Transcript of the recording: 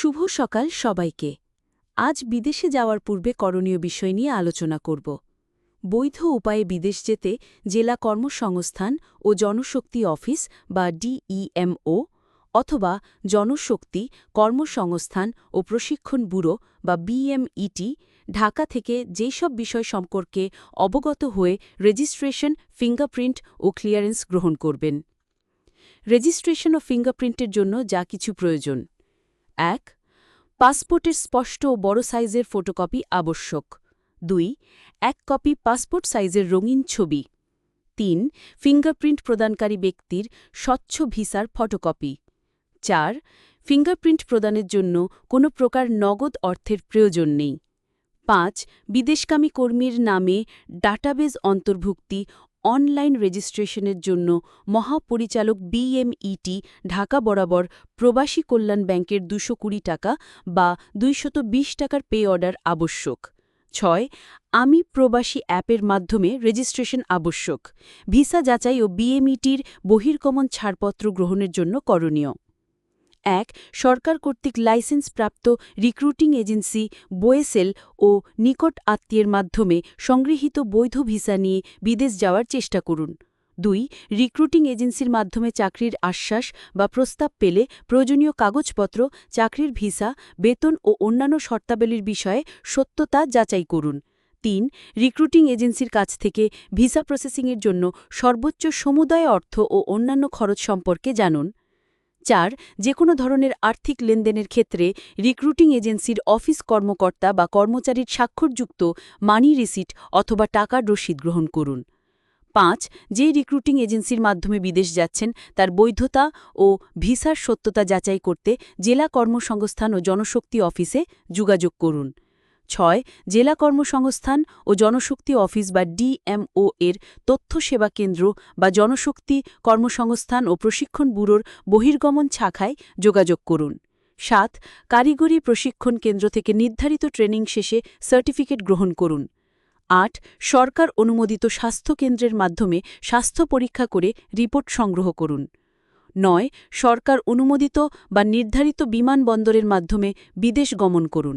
শুভ সকাল সবাইকে। আজ বিদেশে যাওয়ার পূর্বে করণীয় বিষয় নিয়ে আলোচনা করব। বৈধ উপায়ে বিদেশ যেতে জেলা কর্মসংস্থান ও জনশক্তি অফিস বা ডিইএমও অথবা জনশক্তি কর্মসংস্থান ও প্রশিক্ষণ ব্যুরো বা বিএমইটি ঢাকা থেকে যেসব বিষয় সম্পর্কে অবগত হয়ে রেজিস্ট্রেশন, ফিঙ্গারপ্রিন্ট ও ক্লিয়ারেন্স গ্রহণ করবেন। রেজিস্ট্রেশন ও ফিঙ্গারপ্রিন্টের জন্য যা কিছু প্রয়োজন। এক, পাসপোর্টের স্পষ্ট ও বড় সাইজের ফটোকপি আবশ্যক। দুই, এক কপি পাসপোর্ট সাইজের রঙিন ছবি। তিন, ফিঙ্গারপ্রিন্ট প্রদানকারী ব্যক্তির স্বচ্ছ ভিসার ফটোকপি। চার, ফিঙ্গারপ্রিন্ট প্রদানের জন্য কোনো প্রকার নগদ অর্থের প্রয়োজন নেই। পাঁচ বিদেশকামী কর্মীর নামে ডাটাবেজ অন্তর্ভুক্তি অনলাইন রেজিস্ট্রেশনের জন্য মহাপরিচালক বিএমইটি ঢাকা বরাবর প্রবাসী কল্যাণ ব্যাংকের দুশো কুড়ি টাকা বা দুইশত টাকার পে অর্ডার আবশ্যক। ছয়, আমি প্রবাসী অ্যাপের মাধ্যমে রেজিস্ট্রেশন আবশ্যক। ভিসা যাচাই ও বিএমইটির বহির্গমন ছাড়পত্র গ্রহণের জন্য করণীয়। এক, সরকার কর্তৃক লাইসেন্সপ্রাপ্ত রিক্রুটিং এজেন্সি বোয়েসেল ও নিকট আত্মীয়ের মাধ্যমে সংগৃহীত বৈধ ভিসা নিয়ে বিদেশ যাওয়ার চেষ্টা করুন। দুই, রিক্রুটিং এজেন্সির মাধ্যমে চাকরির আশ্বাস বা প্রস্তাব পেলে প্রয়োজনীয় কাগজপত্র, চাকরির ভিসা, বেতন ও অন্যান্য শর্তাবলীর বিষয়ে সত্যতা যাচাই করুন। তিন, রিক্রুটিং এজেন্সির কাছ থেকে ভিসা প্রসেসিংয়ের জন্য সর্বোচ্চ সমুদায় অর্থ ও অন্যান্য খরচ সম্পর্কে জানুন। চার যে কোনো ধরনের আর্থিক লেনদেনের ক্ষেত্রে রিক্রুটিং এজেন্সির অফিস কর্মকর্তা বা কর্মচারীর স্বাক্ষরযুক্ত মানি রিসিট অথবা টাকার রসিদ গ্রহণ করুন। পাঁচ, যে রিক্রুটিং এজেন্সির মাধ্যমে বিদেশ যাচ্ছেন, তার বৈধতা ও ভিসার সত্যতা যাচাই করতে জেলা কর্মসংস্থান ও জনশক্তি অফিসে যোগাযোগ করুন। ছয়, জেলা কর্মসংস্থান ও জনশক্তি অফিস বা ডিএমও এর তথ্য সেবা কেন্দ্র বা জনশক্তি কর্মসংস্থান ও প্রশিক্ষণ ব্যুরোর বহির্গমন শাখায় যোগাযোগ করুন। সাত, কারিগরি প্রশিক্ষণ কেন্দ্র থেকে নির্ধারিত ট্রেনিং শেষে সার্টিফিকেট গ্রহণ করুন। আট, সরকার অনুমোদিত স্বাস্থ্যকেন্দ্রের মাধ্যমে স্বাস্থ্য পরীক্ষা করে রিপোর্ট সংগ্রহ করুন। নয়, সরকার অনুমোদিত বা নির্ধারিত বিমানবন্দরের মাধ্যমে বিদেশ গমন করুন।